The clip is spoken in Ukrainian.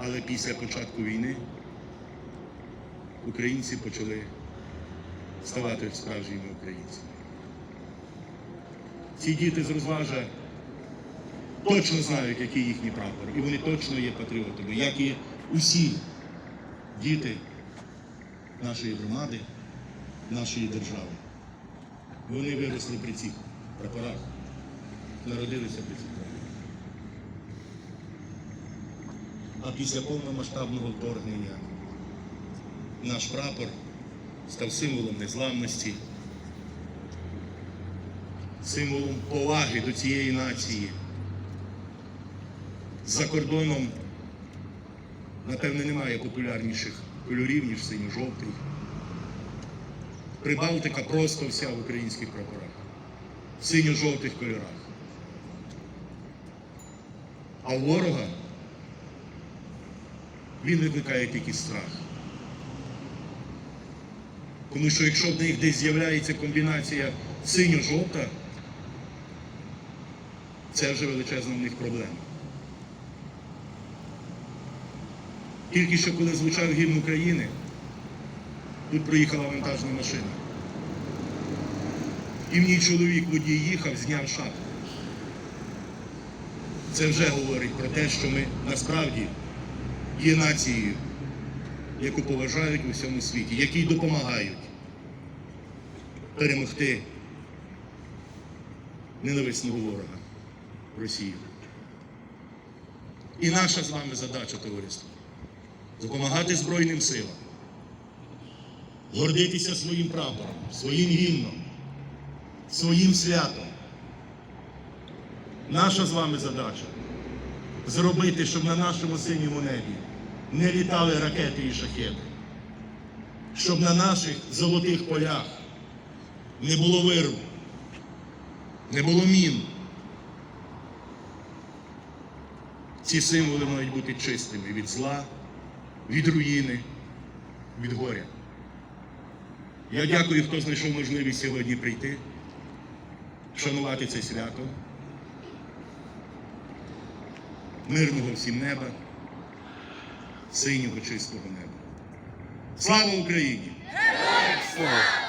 Але після початку війни українці почали ставати справжніми українцями. Ці діти з розважа точно знають, який їхній прапор, і вони точно є патріотами, як і усі діти нашої громади, нашої держави. Вони виросли при цих прапорах, народилися при цих прапорах. А після повномасштабного вторгнення наш прапор став символом незламності, символом поваги до цієї нації. За кордоном, напевне, немає популярніших кольорів, ніж синьо-жовтий. Прибалтика просто вся в українських прапорах, в синьо-жовтих кольорах. А ворога він викликає тільки страх. Тому що якщо в них десь з'являється комбінація синьо-жовта, це вже величезна в них проблема. Тільки що коли звучав гімн України, тут приїхала вантажна машина. І в ній чоловік водій їхав, зняв шапку. Це вже говорить про те, що ми насправді є нацією, яку поважають у всьому світі, якій допомагають перемогти ненависного ворога Росію. І наша з вами задача, товариство, допомагати Збройним силам, гордитися своїм прапором, своїм гімном, своїм святом. Наша з вами задача зробити, щоб на нашому синьому небі не літали ракети і шахеди, щоб на наших золотих полях не було вирву, не було мін. Ці символи мають бути чистими від зла, від руїни, від горя. Я дякую, хто знайшов можливість сьогодні прийти, шанувати це свято. Мирного всім неба, синього чистого неба. Слава Україні! Слава!